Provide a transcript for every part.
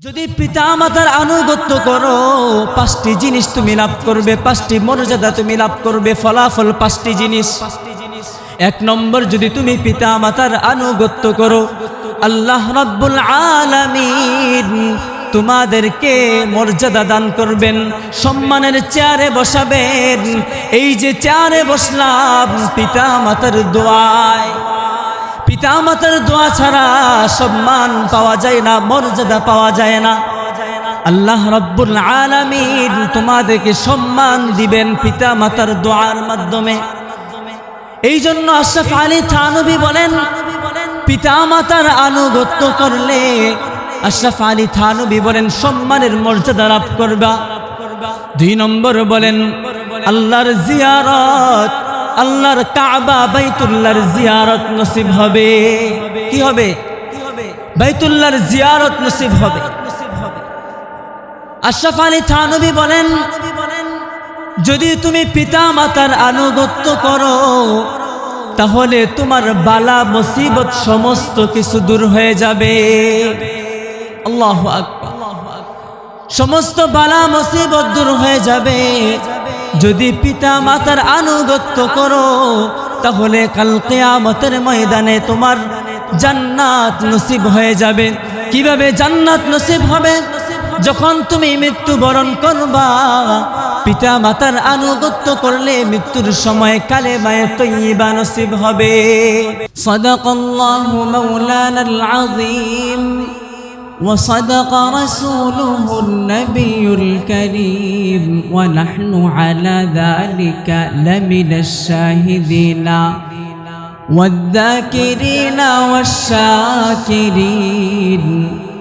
যদি পিতা মাতার আনুগত্য করো, পাঁচটি জিনিস তুমি লাভ করবে, পাঁচটি মর্যাদা তুমি লাভ করবে, ফলাফল পাঁচটি জিনিস। এক নম্বর, যদি তুমি পিতা মাতার আনুগত্য করো, আল্লাহ রাব্বুল আলামিন তোমাদেরকে মর্যাদা দান করবেন, সম্মানের চেয়ারে বসাবেন। এই যে চেয়ারে বসলাম পিতা মাতার দোয়ায়। পিতা মাতার দোয়া ছাড়া সম্মান পাওয়া যায় না, মর্যাদা পাওয়া যায় না। আল্লাহ রব্বুল আলামিন তোমাদেরকে সম্মান দিবেন পিতা মাতার দোয়ার মাধ্যমে। এই জন্য আশরাফ আলী থানবী বলেন পিতা মাতার আনুগত্য করলে আশরাফ আলী থানবী বলেন, সম্মানের মর্যাদা লাভ করবা। দুই নম্বর বলেন, আল্লাহর জিয়ারত আল্লাহর কাবা বাইতুল্লাহর জিয়ারত নসিব হবে। কি হবে? বাইতুল্লাহর জিয়ারত নসিব হবে। আশরাফ আলী থানবী বলেন, যদি তুমি পিতা মাতার আনুগত্য করো, তাহলে তোমার বালা মুসিবত সমস্ত কিছু দূর হয়ে যাবে। আল্লাহ সমস্ত বালা মুসিবত দূর হয়ে যাবে। যদি পিতা মাতার আনুগত্য করো, তাহলে কাল কেয়ামতের ময়দানে তোমার জান্নাত নসিব হয়ে যাবে। কীভাবে জান্নাত নসিব হবে? যখন তুমি মৃত্যুবরণ করবা, পিতা মাতার আনুগত্য করলে মৃত্যুর সময় কালে মায়ের তৈবা নসিব হবে। সদাকাল্লাহু মাওলানাল আযীম। وصدق رسوله النبي الكريم ونحن على ذلك لمن الشاهدين والذاكرين والشاكرين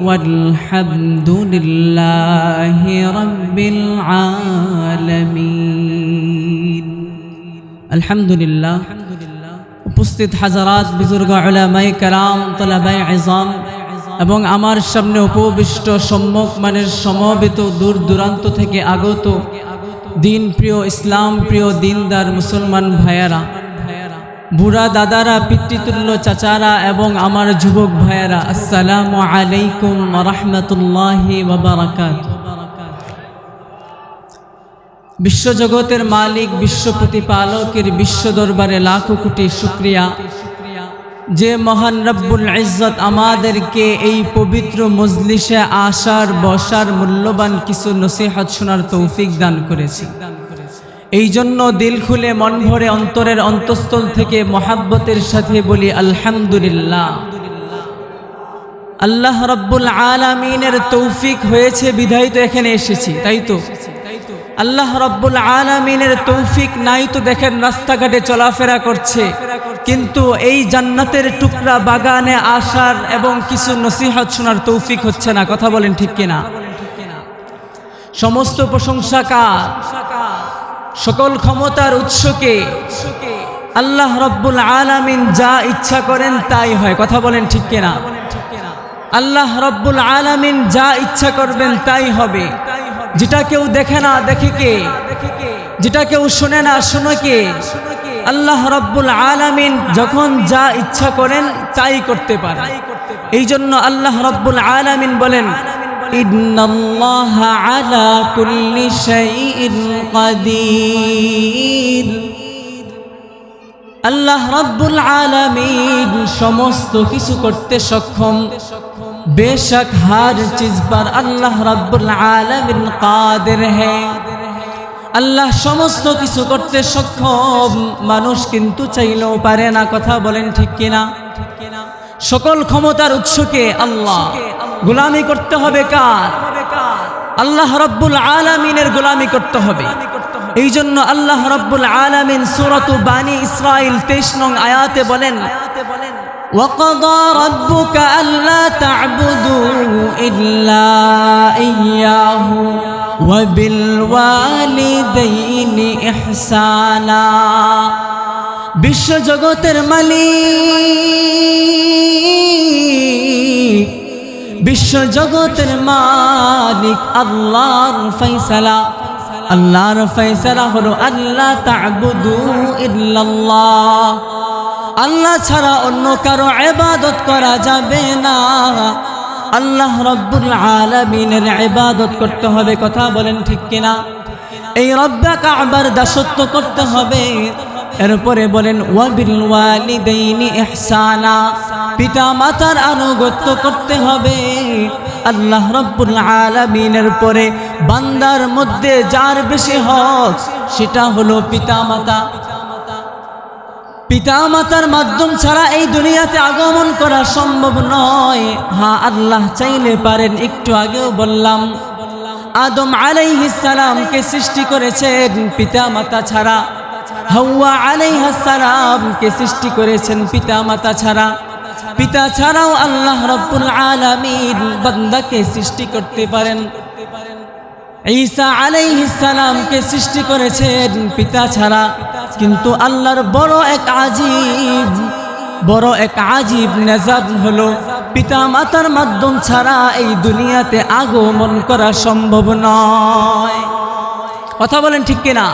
والحمد لله رب العالمين الحمد لله উপস্থিত হাজারাত বুজুর্গ উলামাই কারাম তলাবাই আজম এবং আমার সামনে উপবিষ্ট সম্মুখ মানের সমবেত দূর দূরান্ত থেকে আগত দিন প্রিয় ইসলাম প্রিয় দিনদার মুসলমান ভাইয়ারা, বুড়া দাদারা, পিতৃতুল্য চাচারা এবং আমার যুবক ভাইয়ারা, আসসালামু আলাইকুম রহমতুল্লাহি বাবারাকাত বিশ্বজগতের মালিক, বিশ্ব প্রতিপালকের বিশ্ব দরবারে লাখো কোটি শুক্রিয়া। যে মহান রব্বুল ইজ্জত আমাদেরকে এই পবিত্র মজলিসে আসার, বসার, মূল্যবান কিছু নসিহত শোনার তৌফিক দান করেছে। এই জন্য দিল খুলে মন ভরে অন্তরের অন্তঃস্থল থেকে মহাব্বতের সাথে বলি আলহামদুলিল্লাহ। আল্লাহ রব্বুল আলামিনের তৌফিক হয়েছে বিধায় তো এখানে এসেছি, তাই তো? আল্লাহ রব্বুল আলামিনের তৌফিক নাই তো দেখেন রাস্তাঘাটে চলাফেরা করছে। কিন্তু এই জান্নাতের টুকরা বাগানে আসার এবং কিছু নসিহত শোনার তৌফিক হচ্ছে না। কথা বলেন ঠিক কিনা? সমস্ত প্রশংসা কার? সকল ক্ষমতার উৎসকে আল্লাহ রব্বুল আলামিন যা ইচ্ছা করেন তাই হয়। কথা বলেন ঠিক কিনা? আল্লাহ রব্বুল আলামিন যা ইচ্ছা করবেন তাই হবে। যেটা কেউ দেখে না, দেখে কে? যেটা কেউ শোনে না, শোনে কে? আল্লাহ রব্বুল আলামিন যখন যা ইচ্ছা করেন তাই করতে পারে এই জন্য আল্লাহ রব্বুল আলামিন বলেন আল্লাহ রব্বুল আলামিন সমস্ত কিছু করতে সক্ষম। বেশক হার চিজ पर আল্লাহ রব্বুল আলামিন কাদের হ্যাঁ আল্লাহ সমস্ত কিছু করতে সক্ষম মানুষ কিন্তু চাইলেও পারে না কথা বলেন ঠিক কিনা সকল ক্ষমতার উৎসকে আল্লাহ গোলামি করতে হবে কার আল্লাহ রব্বুল আলামিনের গোলামি করতে হবে এই জন্য আল্লাহ রব্বুল আলামিন সুরত বানি ইসরাইল তেইশ নং আয়াতে বলেন وقضى ربك ألا تعبدوا إلا إياه وبالوالدين إحسانا বিশ্ব জগতের মালিক বিশ্ব জগতের মালিক আল্লাহর ফৈসালা আল্লাহর ফৈসালা হলো আল্লাহ তাবুদু ইল্লাল্লাহ আল্লাহ ছাড়া অন্য কারো এবাদত করা যাবে না আল্লাহ রব্বুল আলমিনের ইবাদত করতে হবে, কথা বলেন ঠিক কিনা? এই রব্বা কাবার দাসত্ব করতে হবে। এরপরে বলেন, ওয়াবিল পিতা মাতার আনুগত্য করতে হবে। আল্লাহ রব্বুল আলামিনের পরে বান্দার মধ্যে যার বেশি হক, সেটা হলো পিতা মাতা পিতা মাতার মাধ্যম ছাড়া এই দুনিয়াতে আগমন করা সম্ভব নয়। হ্যাঁ আল্লাহ চাইলে পারেন, একটু আগেও বললাম। আদম আলাইহিস সালামকে সৃষ্টি করেছেন পিতা মাতা ছাড়া। হাওয়া আলাইহাস সালামকে সৃষ্টি করেছেন পিতা মাতা ছাড়া। পিতা ছাড়াও আল্লাহ রব্বুল আলামিন বান্দাকে সৃষ্টি করতে পারেন। ঈসা সালামকে সৃষ্টি করেছেন পিতা ছাড়া। কিন্তু আল্লাহর বড় এক আজীব, বড় এক আজীব নেজাদ হলো, পিতা মাতার মাধ্যম ছাড়া এই দুনিয়াতে আগমন করা সম্ভব নয়। কথা বলেন ঠিক কিনা?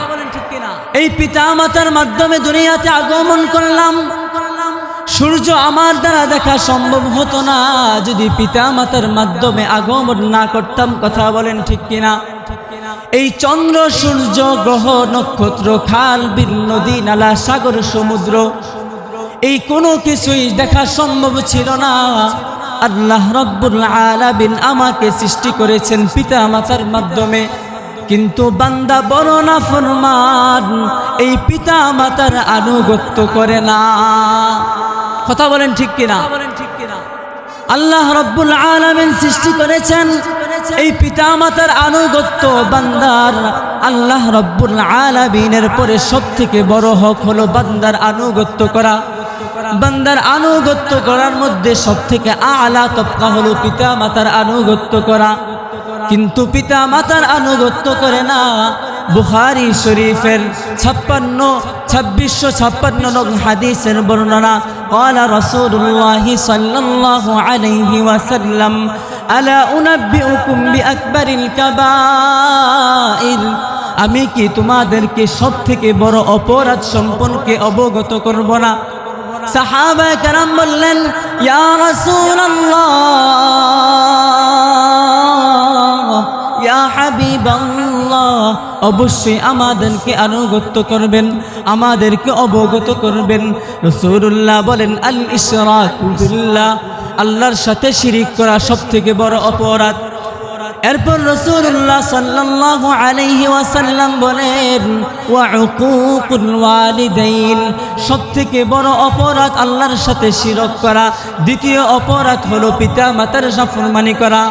এই পিতা মাতার মাধ্যমে দুনিয়াতে আগমন করলাম। সূর্য আমার দ্বারা দেখা সম্ভব হতো না, যদি পিতা মাতার মাধ্যমে আগমন না করতাম, কথা বলেন ঠিক কিনা? এই চন্দ্র, সূর্য, গ্রহ, নক্ষত্র, খাল বিল নদী, নালা, সাগর, সমুদ্র, এই কোনো কিছুই দেখা সম্ভব ছিল না। আল্লাহ রব্বুল আলামিন আমাকে সৃষ্টি করেছেন পিতা মাতার মাধ্যমে। কিন্তু বান্দা বড় না ফরমান এই পিতা মাতার আনুগত্য করে না। কথা বলেন ঠিক কিনা? আল্লাহ রব্বুল আলামিন সৃষ্টি করেছেন এই পিতামাতার আনুগত্য বান্দার আল্লাহ রব্বুল আলাবিনের পরে সবথেকে বড় হক হলো বান্দার আনুগত্য করা। বান্দার আনুগত্য করার মধ্যে সবথেকে আলা তপকা হলো পিতা মাতার আনুগত্য করা। কিন্তু পিতা মাতার আনুগত্য করে না। বুখারি শরীফের ছাপ্পান্ন, ছাব্বিশশো ছাপ্পান্ন নগ হাদিসের বর্ণনা, কলা রসুল্লাহি সাল্লাহ আলহি আলা উনাব্বিউকুম বিআকবারিল কাবাইর। আমি কি তোমাদেরকে সব থেকে বড় অপরাধ সম্পর্কে অবগত করব না? সাহাবা কারাম বললেন, ইয়া রাসূলুল্লাহ, ইয়া হাবিবাল্লাহ। অবশ্যই আমাদেরকে আনুগত্য করবেন, আমাদেরকে অবগত করবেন। রসুল্লাহ বলেন আল ইশরাকু বিল্লাহ, আল্লাহর সাথে শিরিক করা সব থেকে বড় অপরাধ। এরপর রসুল্লাহ সাল্লাল্লাহু আলাইহি ওয়াসাল্লাম বলেন ওয়া উকুকুল ওয়ালিদাইন সবথেকে বড় অপরাধ আল্লাহর সাথে শিরক করা। দ্বিতীয় অপরাধ হলো পিতা মাতার নাফরমানি করা।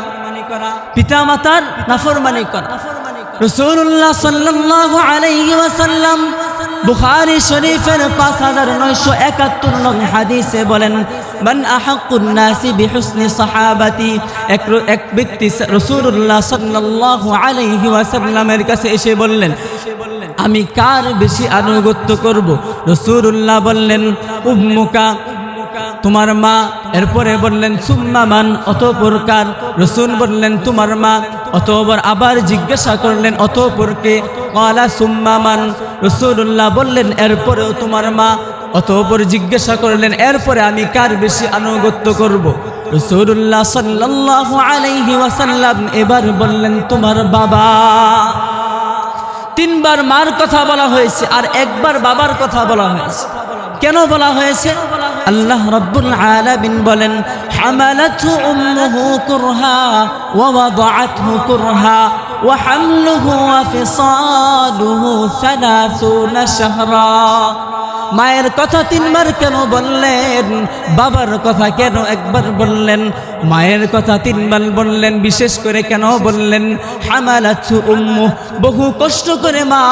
পিতা মাতার নাফরমানি করা। রসুল্লাহ সাল্লাল্লাহু আলাইহি ওয়াসাল্লাম বুখারী শরীফের পাঁচ হাজার নয়শো একাত্তর নং হাদিসে বলেন, মান আহাক্কুন নাসি বিহুসনি সাহাবাতি। এক এক ব্যক্তি রসুল্লাহ সাল্লাল্লাহু আলাইহি ওয়াসাল্লামের কাছে এসে বললেন, আমি কার বেশি আনুগত্য করব? রসুরুল্লাহ বললেন, উম্মুকা তোমার মা। এরপরে বললেন সুম্মামান অতপর কার? রসুল বললেন, তোমার মা। অতপর আবার জিজ্ঞাসা করলেন অতপরকে কলা সুম্মামান রসুল্লাহ বললেন, এরপরেও তোমার মা? অতপর জিজ্ঞাসা করলেন, এরপরে আমি কার বেশি আনুগত্য করব? রসুল্লাহ সাল্লাহ আলাইহি ওয়াসাল্লাম এবার বললেন, তোমার বাবা। তিনবার মার কথা বলা হয়েছে আর একবার বাবার কথা বলা হয়েছে। কেন বলা হয়েছে? আল্লাহ রব্বুল আলামিন বলেন হামালাতহু উম্মুহু কুরহা ওয়া ওয়াদাআতহু কুরহা ওয়া হামলুহু ওয়া ফিসালুহু 30 শাহরা মায়ের কথা তিনবার কেন বললেন? বাবার কথা কেন একবার বললেন? মায়ের কথা তিনবার বললেন, বিশেষ করে কেন বললেন? হামালাচ্ছু উম্মু, বহু কষ্ট করে মা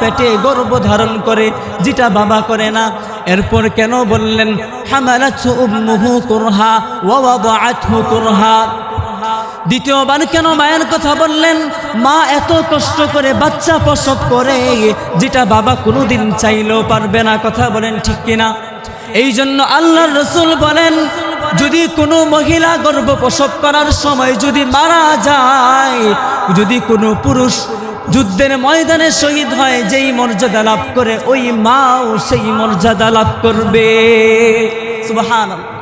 পেটে গর্ভ ধারণ করে, যেটা বাবা করে না। এরপর কেন বললেন? হামালাচ্ছু উম্মুহু কুরহা ওয়াদাআতহু কুরহা। দ্বিতীয়বার কেন মায়ের কথা বললেন? মা এত কষ্ট করে বাচ্চা প্রসব করে, যেটা বাবা কোনোদিন চাইলেও পারবে না, কথা বলেন ঠিক কিনা? এই জন্য আল্লাহর রসুল বলেন, যদি কোনো মহিলা গর্ভ প্রসব করার সময় যদি মারা যায়, যদি কোনো পুরুষ যুদ্ধের ময়দানে শহীদ হয়, যেই মর্যাদা লাভ করে, ওই মাও সেই মর্যাদা লাভ করবে। সুবহানাল্লাহ।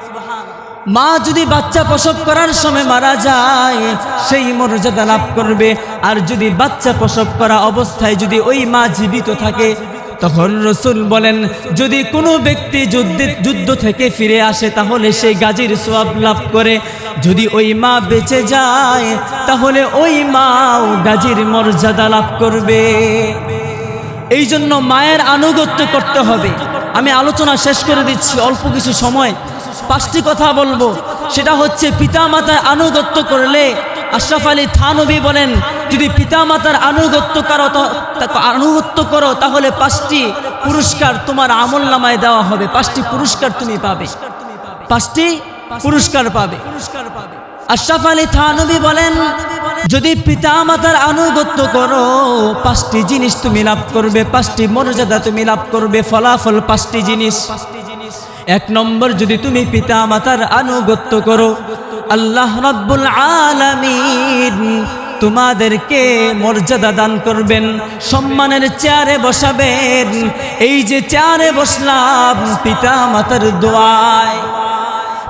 মা যদি বাচ্চা প্রসব করার সময় মারা যায়, সেই মর্যাদা লাভ করবে। আর যদি বাচ্চা প্রসব করা অবস্থায় যদি ওই মা জীবিত থাকে, তখন রসুল বলেন, যদি কোনো ব্যক্তি যুদ্ধে যুদ্ধ থেকে ফিরে আসে, তাহলে সে গাজীর সোয়াব লাভ করে। যদি ওই মা বেঁচে যায়, তাহলে ওই মাও গাজীর মর্যাদা লাভ করবে। এই জন্য মায়ের আনুগত্য করতে হবে। আমি আলোচনা শেষ করে দিচ্ছি, অল্প কিছু সময়। পাঁচটি কথা বলব। সেটা হচ্ছে পিতা পিতামাতার আনুগত্য করলে আশরাফ আলী থানবী বলেন, যদি পিতা পিতামাতার আনুগত্য করো আনুগত্য করো, তাহলে পাঁচটি পুরস্কার তোমার আমল নামায় দেওয়া হবে। পাঁচটি পুরস্কার তুমি পাবে। পাঁচটি পুরস্কার পাবে। আশরাফ আলী থানবী বলেন, যদি পিতা মাতার আনুগত্য করো, পাঁচটি জিনিস তুমি লাভ করবে, পাঁচটি মর্যাদা তুমি লাভ করবে, ফলাফল পাঁচটি জিনিস। এক নম্বর যদি তুমি পিতা মাতার আনুগত্য করো, আল্লাহ রাব্বুল আলামিন তোমাদেরকে মর্যাদা দান করবেন, সম্মানের চেয়ারে বসাবেন। এই যে চেয়ারে বসলাম পিতা মাতার দোয়ায়।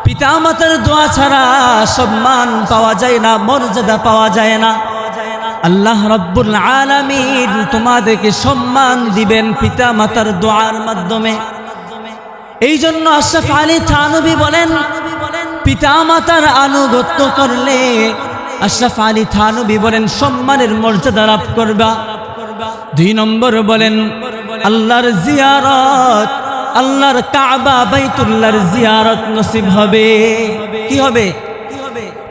পিতা মাতার দোয়া ছাড়া সম্মান পাওয়া যায় না, মর্যাদা পাওয়া যায় না। আল্লাহ রব্বুল আলামিন তোমাদেরকে সম্মান দিবেন পিতা মাতার দোয়ার মাধ্যমে। এই জন্য আশরাফ আলী থানবী বলেন, পিতামাতার আনুগত্য করলে আশরাফ আলী থানবী বলেন, সম্মানের মর্যাদা লাভ করবা। দুই নম্বর বলেন, আল্লাহর জিয়ারত, আল্লাহর কাবা বাইতুল্লাহর জিয়ারত নসিব হবে। কি হবে?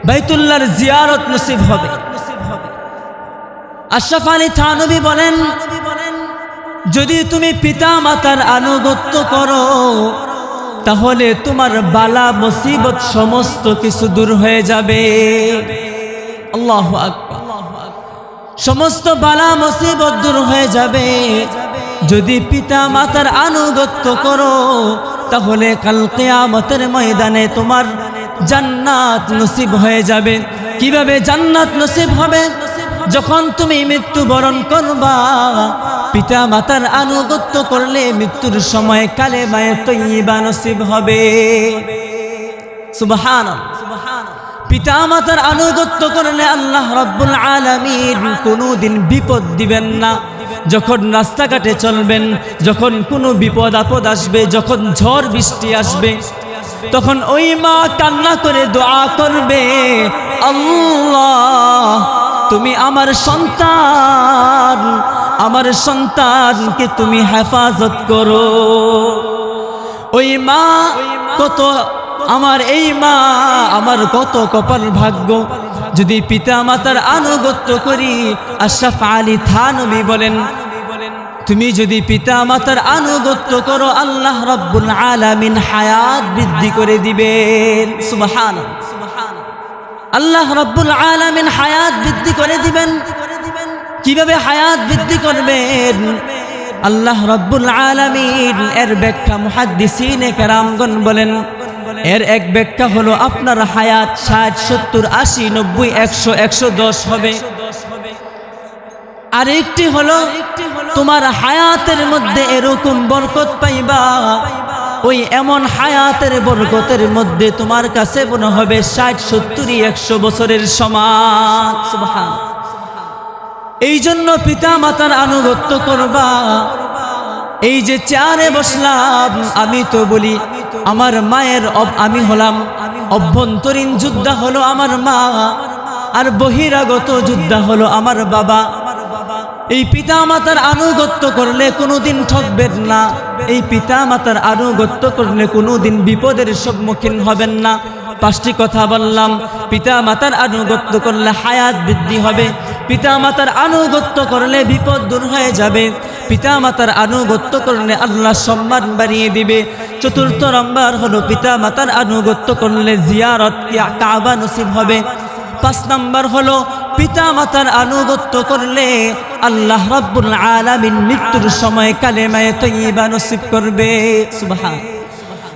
বাইতুল্লাহর জিয়ারত নসিব হবে। আশরাফ আলী থানবী বলেন যদি তুমি পিতা মাতার আনুগত্য করো, তাহলে তোমার বালা, মুসিবত সমস্ত কিছু দূর হয়ে যাবে। আল্লাহ সমস্ত বালা, মুসিবত দূর হয়ে যাবে। যদি পিতা মাতার আনুগত্য করো, তাহলে কাল কেয়ামতের ময়দানে তোমার জান্নাত নসিব হয়ে যাবে। কীভাবে জান্নাত নসিব হবে? যখন তুমি মৃত্যুবরণ করবা পিতা মাতার আনুগত্য করলে মৃত্যুর সময় কালে মায়ের তৈবা নসিব হবে। সুবহান পিতা মাতার আনুগত্য করলে আল্লাহ রব্বুল আলমিন কোনোদিন বিপদ দিবেন না। যখন রাস্তাঘাটে চলবেন, যখন কোনো বিপদ আপদ আসবে, যখন ঝড় বৃষ্টি আসবে, তখন ওই মা কান্না করে দোয়া করবে, আল্লাহ, তুমি আমার সন্তান আমার সন্তানকে তুমি হেফাজত করো। ওই মা, কত আমার এই মা, আমার কত কপাল ভাগ্য। যদি পিতা মাতার আনুগত্য করি, আশরাফ আলী থানবী বলেন, তুমি যদি পিতা মাতার আনুগত্য করো, আল্লাহ রব্বুল আলামিন হায়াত বৃদ্ধি করে দিবেন। সুবহান আল্লাহ রব্বুল আলামিন হায়াত বৃদ্ধি করে দিবেন। কীভাবে হায়াত বৃদ্ধি করবেন? আল্লাহ রব্বুল আলামিন এর ব্যাখ্যা মুহাদ্দিসিনে কেরামগণ বলেন, এর এক ব্যাখ্যা হলো আপনার হায়াত ষাট, সত্তর, আশি, নব্বই, একশো একশো দশ হবে। আর একটি হলো, তোমার হায়াতের মধ্যে এরকম বরকত পাইবা, ওই এমন হায়াতের বরকতের মধ্যে তোমার কাছে মনে হবে ষাট, সত্তরই একশো বছরের সমান। এই জন্য পিতা মাতার আনুগত্য করবা। এই যে চেয়ারে বসলাম, আমি তো বলি, আমার মায়ের আমি হলাম, অভ্যন্তরীণ যোদ্ধা হলো আমার মা, আর বহিরাগত যোদ্ধা হলো আমার বাবা। এই পিতা মাতার আনুগত্য করলে কোনোদিন ঠকবেন না, এই পিতা মাতার আনুগত্য করলে কোনোদিন বিপদের সম্মুখীন হবেন না। পাঁচটি কথা বললাম পিতা মাতার আনুগত্য করলে হায়াত বৃদ্ধি হবে পিতা মাতার আনুগত্য করলে বিপদ দূর হয়ে যাবে। পিতা মাতার আনুগত্য করলে আল্লাহ সম্মান বাড়িয়ে দিবে। চতুর্থ নম্বর হলো পিতা মাতার আনুগত্য করলে জিয়ারত কাবা নসিব হবে। পাঁচ নম্বর হলো পিতা মাতার আনুগত্য করলে আল্লাহ রাব্বুল আলামিন মৃত্যুর সময় কালেমায়ে তৈবা নসিব করবে। সুবহান।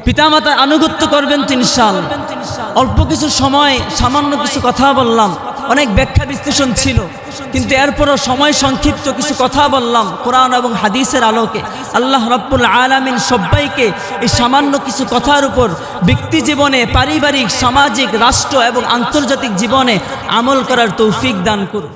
পিতা মাতার আনুগত্য করবেন তিন সাল অল্প কিছু সময়, সামান্য কিছু কথা বললাম। অনেক ব্যাখ্যা বিশ্লেষণ ছিল। কিন্তু এরপরও সময় সংক্ষিপ্ত কিছু কথা বললাম কোরআন এবং হাদিসের আলোকে। আল্লাহ রব্বুল আলমিন সবাইকে এই সামান্য কিছু কথার উপর ব্যক্তি জীবনে, পারিবারিক, সামাজিক, রাষ্ট্র এবং আন্তর্জাতিক জীবনে আমল করার তৌফিক দান করুন।